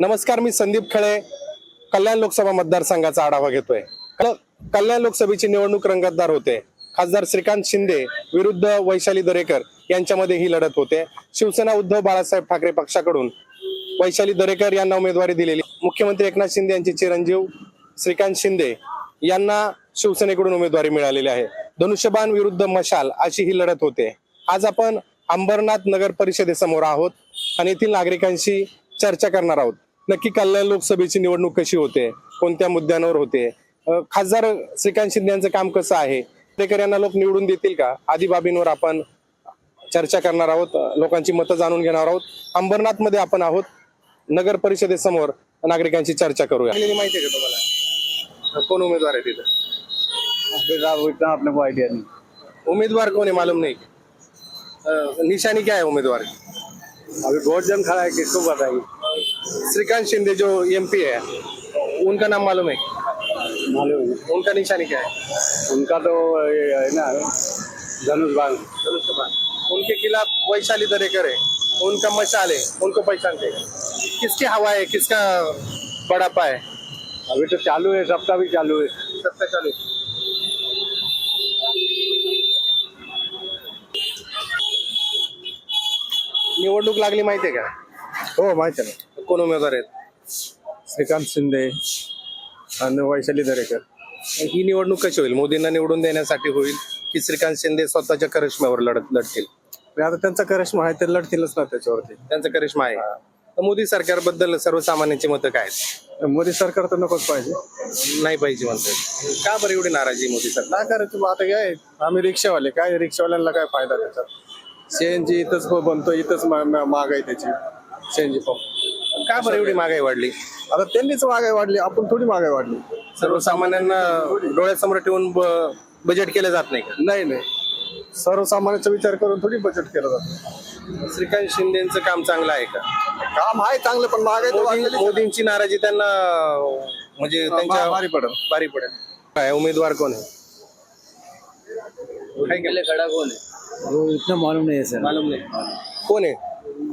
नमस्कार मी संदीप खळे कल्याण लोकसभा मतदारसंघाचा आढावा घेतोय. कल्याण लोकसभेची निवडणूक रंगतदार होते. खासदार श्रीकांत शिंदे विरुद्ध वैशाली दरेकर यांच्यामध्ये ही लढत होते. शिवसेना उद्धव बाळासाहेब ठाकरे पक्षाकडून वैशाली दरेकर यांना उमेदवारी दिलेली. मुख्यमंत्री एकनाथ शिंदे यांचे चिरंजीव श्रीकांत शिंदे यांना शिवसेनेकडून उमेदवारी मिळालेली आहे. धनुष्यबाण विरुद्ध मशाल अशी ही लढत होते. आज आपण अंबरनाथ नगर परिषदेसमोर आहोत आणि येथील नागरिकांशी चर्चा करणार आहोत. नक्की कल्याण लोकसभेची निवडणूक कशी होते? कोणत्या मुद्द्यांवर होते? खासदार श्रीकांत शिंदे यांचं काम कसं आहे? दरेकर यांना लोक निवडून देतील का? आदी बाबींवर आपण चर्चा करणार आहोत. लोकांची मतं जाणून घेणार आहोत. अंबरनाथमध्ये आपण आहोत. नगर परिषदेसमोर नागरिकांची चर्चा करूया. माहिती आहे का तुम्हाला? कोण उमेदवार आहे तिथं? अपने को आइडिया नहीं उम्मीदवार कौन है मालूम नहीं. निशानी क्या है उम्मीदवार की अभी बहुत जन खड़ा है किसको बताइए श्रीकांत शिंदे जो एमपी है उनका नाम मालूम है मालूम है। उनका निशानी क्या है? उनका तो ये है ना धनुष बाण। उनके खिलाफ वैशाली दरेकर है उनका मशाल है उनको पहचानते किसकी हवा है किसका बड़ापा है? अभी तो चालू है सबका भी चालू है। सबका चालू है. निवडणूक लागली माहिती आहे का? हो माहिती आहे कोण उमेदवार आहेत? ना श्रीकांत शिंदे आणि वैशाली दरेकर. ही निवडणूक कशी होईल? मोदींना निवडून देण्यासाठी होईल की श्रीकांत शिंदे स्वतःच्या करिश्म्यावर लढत लढतील? पण आता त्यांचा करिश्मा आहे ते लढतीलच ना त्याच्यावरती. त्यांचा करिश्मा आहे. तर मोदी सरकारबद्दल सर्वसामान्यांची मतं काय आहेत? मोदी सरकार तर नकोच पाहिजे. नाही पाहिजे म्हणतात. का बरं एवढी नाराजी मोदी सरकार? काय करायचं मग आता काय आम्ही रिक्षावाले. काय रिक्षावाल्यांना काय फायदा त्याच्यात सीएनजी इथंच बनतो इथंच महाग आहे त्याची. सीएनजी पंप का बरं एवढी महागाई वाढली? आता त्यांनीच महागाई वाढली आपण थोडी महागाई वाढली. सर्वसामान्यांना डोळ्यासमोर ठेवून बजेट केलं जात नाही का? नाही नाही. सर्वसामान्यांचा विचार करून थोडी बचत केलं जातं. श्रीकांत शिंदेचं काम चांगलं आहे का? काम आहे चांगलं पण महागाई आहे. मोदींची नाराजी त्यांना म्हणजे त्यांच्या भारी पडेल. बारी पडेल. काय उमेदवार कोण आहे? खड़ा कौन है इतना मालूम नहीं सर. मालूम नाही. कोण आहे?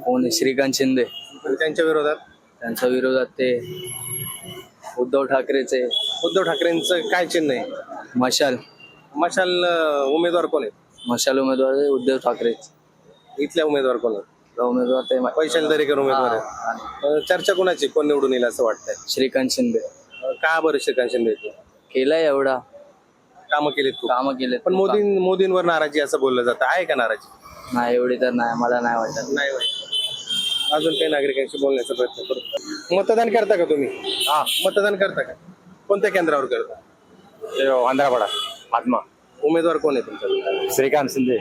कोण आहे? श्रीकांत शिंदे. त्यांच्या विरोधात? त्यांच्या विरोधात ते. उद्धव ठाकरेचे. उद्धव ठाकरेंचं काय चिन्ह आहे? मशाल. मशाल अं, उमेदवार कोण आहेत? मशाल उमेदवार आहे उद्धव ठाकरे. इथल्या उमेदवार कोण आहेत? उमेदवार ते म- वैशाली दरेकर उमेदवार हा, अं, चर्चा कोणाची? कोण निवडून येईल असं वाटतंय? श्रीकांत शिंदे. अं, का बरं श्रीकांत शिंदे केलाय एवढा. कामं केलीत खूप. कामं केले पण मोदी मोदींवर नाराजी असं बोललं जातं. आहे का नाराजी? नाही एवढी तर नाही मला नाही वाटत. नाही अजून काही नागरिकांशी बोलण्याचा प्रयत्न करू. मतदान करता का तुम्ही? हा. मतदान करता का? कोणत्या केंद्रावर करता? आंध्रापाडा आत्मा उमेदवार कोण आहे तुमच्या श्रीकांत शिंदे.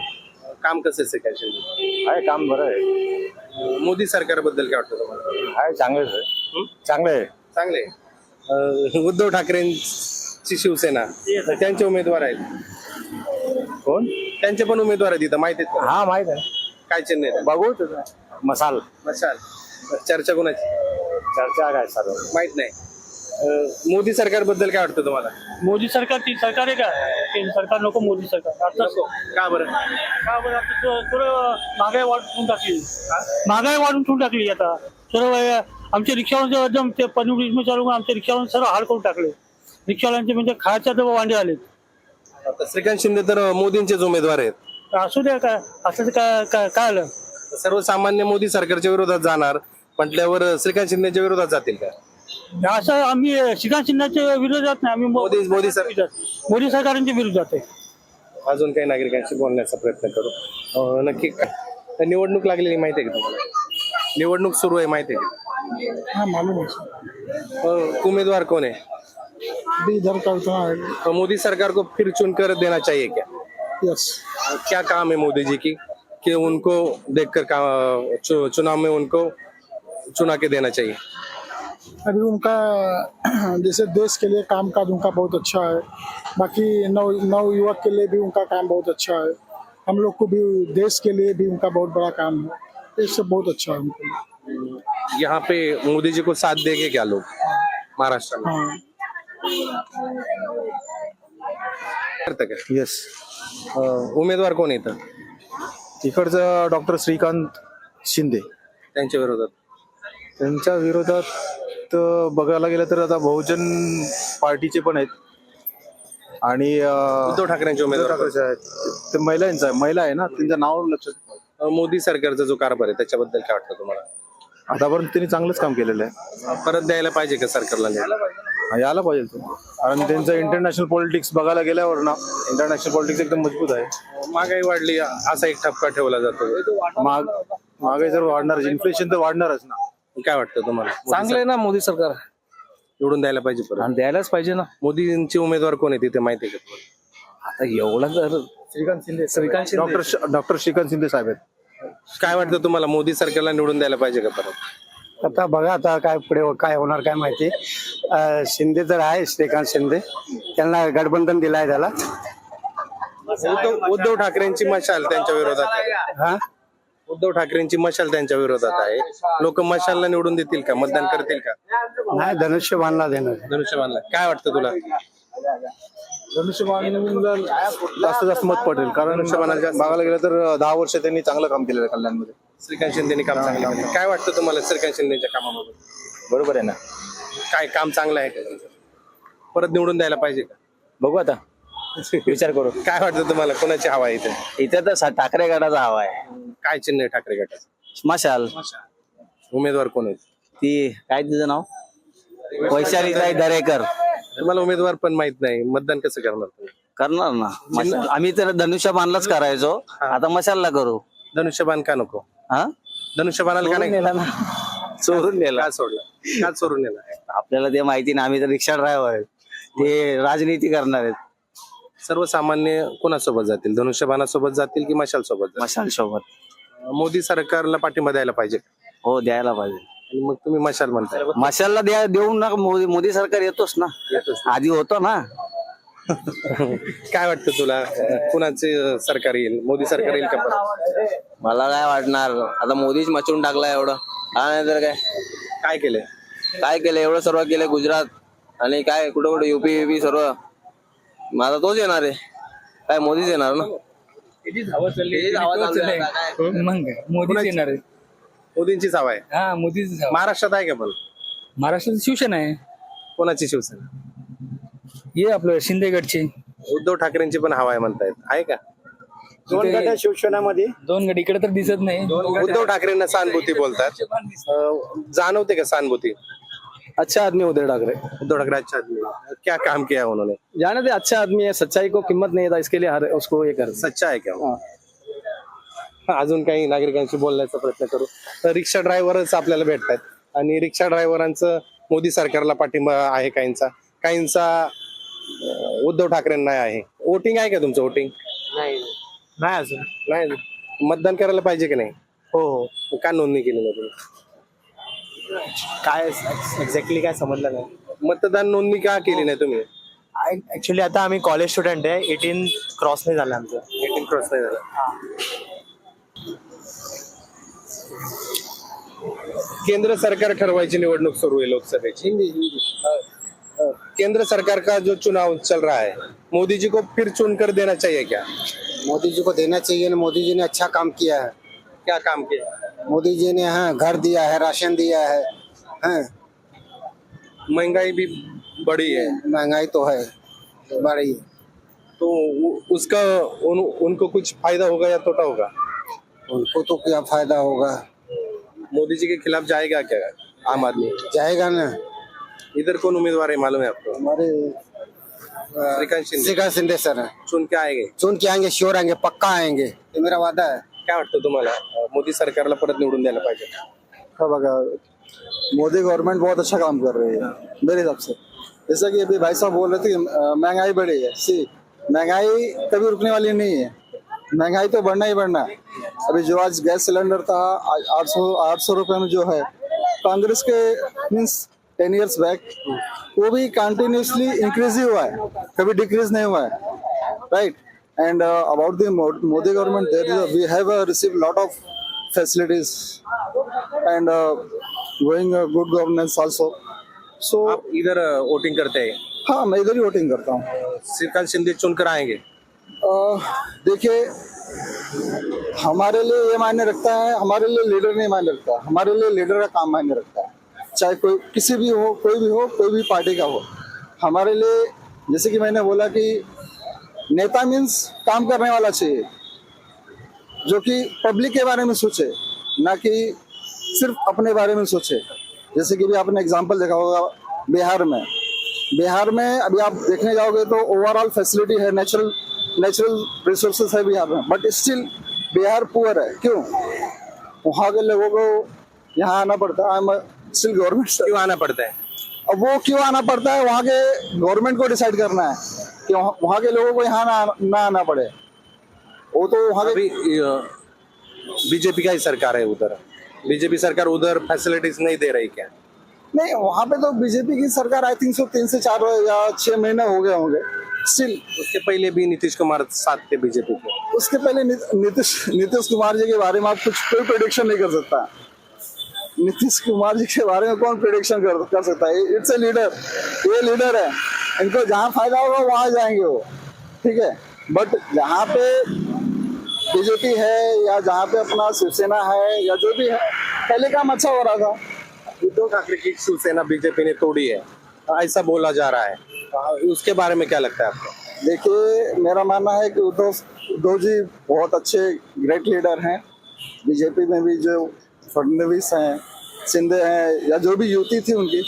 काम कसं आहे श्रीकांत शिंदे? आहे काम बरं आहे. मोदी सरकारबद्दल काय वाटतं तुम्हाला? आहे चांगलंच आहे. चांगलं आहे. चांगले अं, उद्धव ठाकरेंची शिवसेना त्यांचे उमेदवार आहेत. कोण? त्यांचे पण उमेदवार आहेत इथं माहिती आहेत का? हा माहीत आहे. काय चिन्ह आहे बघू मसाल. मशाल चर्चा कोणाची? चर्चा काय सर्व माहीत नाही. अं, मोदी सरकारबद्दल काय वाटतं तुम्हाला? मोदी सरकार ती सरकार आहे का? केंद्र सरकार नको मोदी सरकार. आता का बरं? का बरं? आता थोडं- थोडं महागाई वाढून टाकली. महागाई वाढून ठेवून टाकली आता. सर्व हे आमचे रिक्षावाले एकदम ते पनवेल चालू करून आमच्या रिक्षावाले सर्व हाल करून टाकले. रिक्षावाल्यांचे म्हणजे खायच्या तर वांडे आले आता श्रीकांत शिंदे तर मोदींचेच उमेदवार आहेत. असू द्या काय असं तर काय काय काय आलं? सर्वसामान्य मोदी सरकारच्या विरोधात जाणार म्हटल्यावर श्रीकांत शिंदेच्या विरोधात जातील का? असं आम्ही श्रीकांत शिंदेच्या विरोधात नाही आम्ही मोदी मोदी सर मोदी सरकारांच्या विरोधात आहे. अजून काही नागरिकांशी बोलण्याचा प्रयत्न करू. अं, नक्की काय? निवडणूक लागलेली माहिती आहे का तुम्हाला? निवडणूक सुरू आहे माहिती आहे का? हा मालूम आहे. अं, उमेदवार कौन है अभी इधर का उतना तो मोदी सरकार को फिर चुनकर देना चाहिए क्या? यस क्या काम है मोदी जी की? कि उनको देखकर का- चु, चुनाव में उनको चुना के देना चाहिए। अभी उनका जैसे देश के लिए काम काज उनका बहुत अच्छा है। बाकी नव नव युवक के लिए भी उनका काम बहुत अच्छा है। हम लोग को भी देश के लिए भी उनका बहुत बड़ा काम है। ये सब बहुत अच्छा है उनको यहाँ पे मोदी जी को साथ देंगे क्या लोग? महाराष्ट्र में। हाँ? येस उमेदवार कोण येतं तिकडचं डॉक्टर श्रीकांत शिंदे. त्यांच्या विरोधात. त्यांच्या विरोधात तर बघायला गेलं तर आता बहुजन पार्टीचे पण आहेत. आणि अं, उद्धव ठाकरेंचे उद्धव उमेदवार ठाकरेचे आहेत. ते महिलांचं आहे महिला आहे ना त्यांचं नाव लक्षात. अं, मोदी सरकारचा जो कारभार आहे त्याच्याबद्दल काय वाटतं तुम्हाला? आतापर्यंत त्यांनी चांगलंच काम केलेलं आहे. परत द्यायला पाहिजे का सरकारला निधी? हा, यायला पाहिजे तो. कारण त्यांचं इंटरनॅशनल पॉलिटिक्स बघायला गेल्यावर ना इंटरनॅशनल पॉलिटिक्स एकदम मजबूत आहे. महागाई वाढली असा एक ठपका ठेवला जातो. महाग महागाई जर वाढणारच इन्फ्लेशन तर वाढणारच ना. काय वाटतं तुम्हाला? चांगलं आहे ना मोदी सरकार. निवडून द्यायला पाहिजे परत. आणि द्यायलाच पाहिजे ना. मोदींचे उमेदवार कोण आहे तिथे माहिती आहे का तुम्हाला? आता एवढा तर श्रीकांत शिंदे. श्रीकांत शिंदे. डॉक्टर डॉक्टर श्रीकांत शिंदे साहेब आहेत. काय वाटतं तुम्हाला मोदी सरकारला निवडून द्यायला पाहिजे का परत? आता बघा आता काय पुढे काय होणार काय माहिती. अं, शिंदे तर आहे श्रीकांत शिंदे. त्यांना गठबंधन दिलाय त्याला. उद्धव उद्धव ठाकरेंची मशाल त्यांच्या विरोधात आहे. हा? उद्धव ठाकरेंची मशाल त्यांच्या विरोधात आहे. लोक मशालला निवडून देतील का? मतदान करतील का? नाही धनुष्यबाणला देणार धनुष्यबाणला. काय वाटतं तुला? धनुष्यबाणला जास्त जास्त मत पडेल कारण बघायला गेलं तर दहा वर्ष त्यांनी चांगलं काम केलेलं आहे कल्याणमध्ये. श्रीकांत शिंदेनी काम चांगलं केलं. काय वाटतं तुम्हाला श्रीकांत शिंदेच्या कामाबद्दल? बरोबर आहे ना. काय काम चांगलं आहे का त्यांचं? परत निवडून द्यायला पाहिजे का? बघू आता. विचार करू. काय वाटतं तुम्हाला? कोणाची हवा आहे इथे? इथे तर सा- ठाकरे गटाचा हवा आहे. काय चिन्ह आहे ठाकरे गटाचं? मशाल. उमेदवार कोण आहेत? ती काय तिचं नाव? वैशालीताई दरेकर. तुम्हाला उमेदवार पण माहीत नाही. मतदान कसं करणार तुम्ही? करणार ना. मशाल. आम्ही तर धनुष्यबाणलाच करायचो. आता मशालला करू. धनुष्यबाण का नको? हा? धनुष्यबाणाला का नाही? नेला ना. चोरून नेला. का सोडलं? का चोरून नेला? आपल्याला ते माहिती नाही आम्ही तर रिक्षा ड्रायव्हर आहेत. ते राजनीती करणार आहेत. सर्वसामान्य कोणासोबत जातील? धनुष्यबाणासोबत जातील की मशाल सोबत मशाल सोबत मोदी सरकारला पाठिंबा द्यायला पाहिजे. हो द्यायला पाहिजे. आणि मग तुम्ही मशाल म्हणताय. मशालला द्या देऊन ना मोदी मोदी सरकार येतोच ना. आधी होतो ना. काय वाटतं तुला? कुणाचे सरकार येईल? मोदी सरकार येईल का परत? मला काय वाटणार? आता मोदीच मचवून टाकला एवढं. हा नाही तर काय? काय केलंय? काय केलं एवढं सर्व केलं गुजरात. आणि काय कुठं कुठं युपी युपी सर्व. माझा तोच येणार आहे. काय मोदीच येणार ना? आहे काय. मग मोदीच येणार आहे. मोदींचीच हवा आहे. हा मोदीच महाराष्ट्रात आहे का पण? महाराष्ट्रात शिवसेना आहे. कोणाची शिवसेना? ये आपलं शिंदेगडचे. उद्धव ठाकरेंची पण हवा आहे म्हणतायत. आहे का? दोन गट आहे शिवसेनामध्ये. दोन गट इकडे तर दिसत नाही. उद्धव ठाकरेंना सहानुभूती बोलतात. अं, जाणवते का सहानुभूती? अच्छा आदमी उदय ठाकरे. उद्धव ठाकरे अच्छा आदमी है। क्या काम किया है उन्होंने? जाने दे अच्छा आदमी है सच्चाई को कीमत नहीं था इसके लिए हर उसको ये कर सच्चा आहे क्या? अजून काही नागरिकांशी बोलण्याचा प्रयत्न करू. तर रिक्षा ड्रायव्हरच आपल्याला भेटतात आणि रिक्षा ड्रायव्हरांचं मोदी सरकारला पाठिंबा आहे काहींचा. काहींचा उद्धव ठाकरेंना आहे. वोटिंग आहे का तुमचं वोटिंग नाही. अजून. नाही. मतदान करायला पाहिजे की नाही? हो. हो मग का नोंदणी केली नाही तुम्ही? काय एक्झॅक्टली काय समजलं नाही. मतदान नोंदणी का केली नाही तुम्ही? ऍक्च्युली आता आम्ही कॉलेज स्टुडंट आहे. एटीन क्रॉस नाही झालं आमचं. एटीन क्रॉस नाही झाला. केंद्र सरकार ठरवायची निवडणूक सुरू आहे लोकसभेची. अ, केंद्र सरकार का जो चुनाव चल रहा है मोदी जी को फिर चुनकर देना चाहिए क्या? मोदी जी को देना चाहिए ना मोदी जी ने अच्छा काम किया है। क्या काम किया? मोदी जी ने हाँ घर दिया है राशन दिया है हाँ। महँगाई भी बड़ी है। महँगाई तो है बड़ी है तो उसका उन, उनको कुछ फ़ायदा होगा या तोटा होगा? उनको तो क्या फ़ायदा होगा? मोदी जी के खिलाफ जाएगा क्या आम आदमी? जाएगा ना। इधर कौन उम्मीदवार है मालूम है आपको? हमारे श्रीकांत शिंदे। श्रीकांत शिंदे सर चुन के आएँगे? चुन के आएँगे श्योर आएँगे पक्का आएँगे। ये मेरा वादा है। काय वाटतं तुम्हाला? अ, मोदी सरकारला परत निवडून द्यायला पाहिजे. मोदी गवर्नमेंट बहुत अच्छा काम कर रही है मेरे हिसाब से. जैसा कि अभी भाई साहब बोल रहे थे कि, अ, महँगाई बढ़ी है. सी महँगाई कभी रुकने वाली नहीं है. महँगाई तो बढ़ना ही बढ़ना है. अभी जो आज गैस सिलेंडर था आज आठ सौ आठ सौ रुपये में जो है कांग्रेस के मीन्स टेन इयर्स बैक वो भी कंटिन्यूसली इंक्रीज ही हुआ है। कभी डिक्रीज नहीं हुआ है। Right and uh, about the Mo- Modi government, there is a, we have uh, received lot of facilities and uh, going uh, good governance also. So आप इधर voting करते हैं? हाँ मैं इधर ही वोटिंग करता हूँ। श्रीकांत शिंदे चुनकर आएँगे? uh, देखिए हमारे लिए ये मायने रखता है हमारे लिए लीडर नहीं मायने रखता। हमारे लिए लीडर का काम मायने रखता है। चाहे कोई किसी भी हो, कोई भी हो, कोई भी पार्टी का हो। हमारे लिए, जैसे कि मैंने बोला कि नेता मीन्स काम करने वाला चाहिए, जो कि पब्लिक के बारे में सोचे, ना कि सिर्फ़ अपने बारे में सोचे। जैसे कि भी आपने एग्जांपल देखा होगा बिहार में। बिहार में अभी आप देखने जाओगे तो ओवरऑल फैसिलिटी है नेचुरल नेचुरल रिसोर्सेज है बिहार में। बट स्टिल बिहार पुअर है। क्यों? वहाँ के लोगों को यहाँ आना पड़ता है। स्टिल गवर्नमेंट क्यों आना पड़ता है? अब वो क्यों आना पड़ता है? वहाँ के गवर्नमेंट को डिसाइड करना है कि वहाँ के लोगों को यहाँ ना ना आना पड़े। वो तो वहाँ अभी बीजेपी का ही सरकार है उधर। बीजेपी सरकार उधर फैसिलिटीज़ नहीं दे रही क्या? नहीं वहाँ पे तो बीजेपी की सरकार आई थिंक सो तीन से चार या छह महीने हो गए होंगे। स्टिल उसके पहले भी नीतीश कुमार साथ थे बीजेपी के। उसके पहले नीतीश नीतीश कुमार जी के बारे में आप कुछ कोई प्रोडिक्शन नहीं कर सकता। नीतीश कुमार जी के बारे में कौन प्रोडिक्शन कर, कर सकता है? इट्स ए लीडर ये लीडर है। इनको जहाँ फ़ायदा होगा वहाँ जाएँगे वो। ठीक है? बट जहाँ पे बीजेपी है या जहाँ पे अपना शिवसेना है या जो भी है पहले काम अच्छा हो रहा था। उद्धव ठाकरे की शिवसेना बीजेपी ने तोड़ी है। ऐसा बोला जा रहा है। उसके बारे में क्या लगता है आपको? देखिए मेरा मानना है कि उद्धव उद्धव जी बहुत अच्छे ग्रेट लीडर हैं। बीजेपी में भी जो फडणवीस हैं शिंदे हैं या जो भी युति थी उनकी।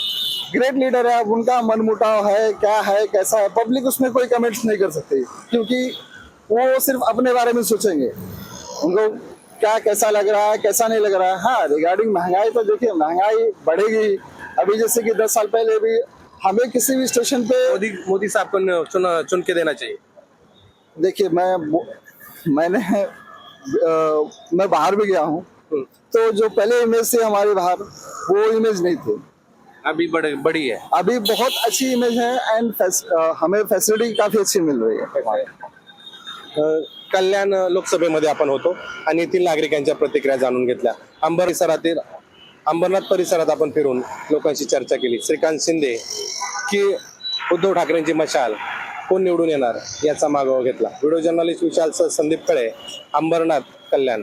ग्रेट लीडर है अब उनका मनमुटाव है क्या है कैसा है पब्लिक उसमें कोई कमेंट्स नहीं कर सकती क्योंकि वो सिर्फ़ अपने बारे में सोचेंगे। उनको क्या कैसा लग रहा है कैसा नहीं लग रहा है। हाँ रिगार्डिंग महँगाई तो देखिए महँगाई बढ़ेगी। अभी जैसे कि दस साल पहले भी हमें किसी भी स्टेशन पे मोदी मोदी साहब को चुन चुन के देना चाहिए। देखिए मैं मैंने अ, मैं बाहर भी गया हूँ। तो जो पहले इमेज थी हमारे बाहर वो इमेज नहीं थी। अभी बड़ी बड़ी है। अभी बहुत अच्छी इमेज है एंड हमें फैसिलिटी काफी अच्छी मिल रही है। कल्याण लोकसभेमध्ये आपण होतो आणि येथील नागरिकांच्या प्रतिक्रिया जाणून घेतल्या. अंबर परिसरातील अंबरनाथ परिसरात आपण फिरून लोकांशी चर्चा केली. श्रीकांत शिंदे की उद्धव ठाकरेंची मशाल कोण निवडून येणार याचा मागोवा घेतला. Video journalist Vishal Sandeep Khale Ambernath Kalyan.